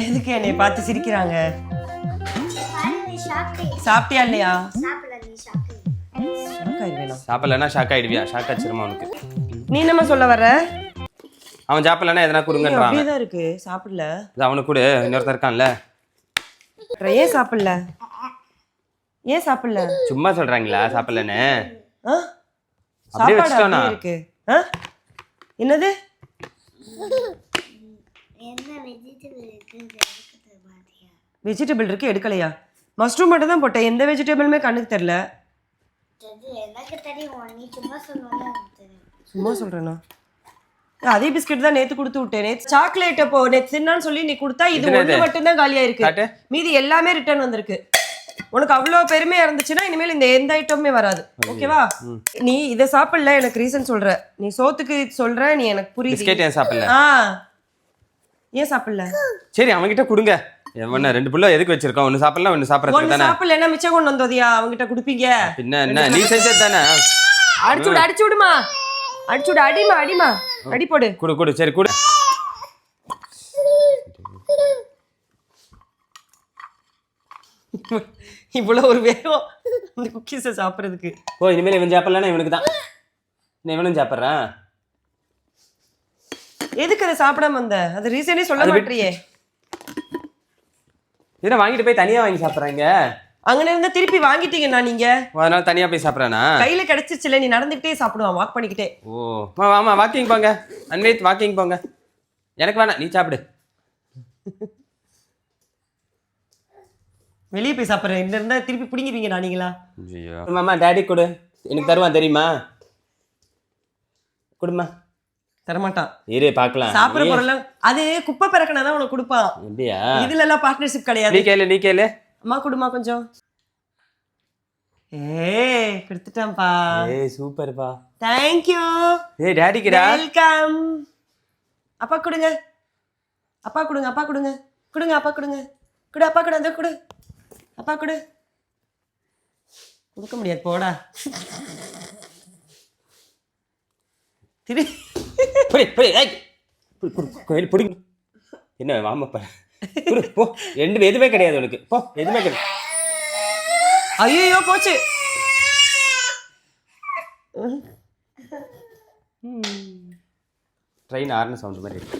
எதுக்கு என்னை பார்த்து சிரிக்கிறாங்க? பாரு, நீ சாப்பிடு. சாப்பிட்டியா இல்லையா? சாப்பிடலன்னா ஷாக் ஆயிடுவியா? ஷாக் ஆச்சிருமா உனக்கு? நீ என்னம்மா சொல்ல வர்ற? அவன் சாப்பிடலன்னா எதனா கொடுங்கன்றான். அப்படியே இருக்கு. சாப்பிடல. இது அவனுக்கு கொடு. இன்னொருத்தன் இருக்கான்ல. அப்புறம் ஏன் சாப்பிடல? ஏன் சாப்பிடல? சும்மா சொல்றாங்களா? சாப்பிடலன்னு? அப்படியே சாப்பாடு? அப்படியே இருக்கு. ஆ? என்னது? என்ன இருக்குது? வெஜிடபிள் இருக்கு எடுக்கலையா? மஷ்ரூம் மட்டும் தான் போட்டேன். எந்த வெஜிடபிளுமே கண்ணுக்கு தெரியல. அது எனக்கு தெரியும். நீ சும்மா சொல்லுவாங்க சும்மா அதே பிஸ்கட் தான் நேத்து கொடுத்து விட்டேன். நேத்து சாக்லேட் அப்போ நேத்து தின்னான்னு சொல்லி நீ கொடுத்தா இது இது ஒண்ணு என்னது? மட்டும் தான் காலியா இருக்கு. மீதி எல்லாமே ரிட்டர்ன் வந்திருக்கு. உனக்கு அவ்வளவு பெருமையா இருந்துச்சுன்னா இனிமேல் இந்த எந்த ஐட்டமுமே வராது. ஓகேவா? நீ இதை சாப்பிடல எனக்கு ரீசன் சொல்ற. நீ சோத்துக்கு சொல்ற நீ எனக்கு புரியுது. சாப்பிடல? ஆ. ஏன் சாப்பிடல? சரி அவன்கிட்ட கொடுங்க. என்ன ரெண்டு புள்ள எதுக்கு வச்சிருக்கோம்? ஒன்னு சாப்பிடலாம் ஒன்னு சாப்பிடறதுக்கு ஒண்ணு தானே? சாப்பிடல மிச்சம் கொண்டு வந்தோதியா? அவங்கிட்ட கொடுப்பீங்க. பின்ன என்ன? நீ செஞ்சது தானே? அடிச்சு விடு அடிச்சு விடுமா? அடிச்சு விடு அடிமா அடிமா. அடி போடு. குடு குடு சரி குடு. இவ்வளவு ஒரு வேகம் இந்த குக்கீஸை சாப்பிட்றதுக்கு. ஓ இனிமேல் இவன் சாப்பிடலன்னா இவனுக்கு தான். நான் இவனும் சாப்பிட்றான். எதுக்கு அதை சாப்பிடாம வந்த? அது ரீசனே சொல்ல மாட்டியே. இதெல்லாம் வாங்கிட்டு போய் தனியா வாங்கி சாப்பிட்றாங்க? அங்கன இருந்தா திருப்பி வாங்கிட்டீங்கண்ணா நீங்க. அதனால தனியா போய் சாப்பிட்றானா? கையில கிடைச்சிச்சுல நீ நடந்துக்கிட்டே சாப்பிடுவான் வாக் பண்ணிக்கிட்டே. ஓ ஆமா வாக்கிங் போங்க. அன்வைத் வாக்கிங் போங்க. எனக்கு வேணாம் நீ சாப்பிடு. வெளியே போய் சாப்பிட்றேன். இந்த இருந்தா திருப்பி பிடிங்கிருவீங்கண்ணா நீங்களா? ஐயோ. மாமா டேடி கொடு. எனக்கு தருவான் தெரியுமா? கொடுமா தரமாட்டான். இரு பார்க்கலாம். சாப்பிட்ற பொருள் அது குப்பை பிறக்கனா தான் உனக்கு கொடுப்பான். அப்படியா? இதுல எல்லாம் பார்ட்னர்ஷிப் கிடையாது. நீ கேளு நீ கேளு. அம்மா கொடுமா கொஞ்சம். ஏ கொடுத்துட்டான்ப்பா. ஏய் சூப்பர்ப்பா. தேங்க்யூ ஏய் டேடிக்குடா. வெல்கம் அப்பா கொடுங்க. அப்பா கொடுங்க அப்பா கொடுங்க. கொடுங்க அப்பா கொடுங்க. கொடு அப்பா கொடு அந்த கொடு. அப்பா கொடு. கொடுக்க முடியாது போடா. திரு புடி என்ன வாமப்பா புடி போ. ரெண்டு எதுவுமே கிடையாது உனக்கு. போ எதுவுமே கிடையாது ஐயோ போச்சு. ட்ரெயின் ஆறுன சவுண்ட் மாதிரி இருக்கு.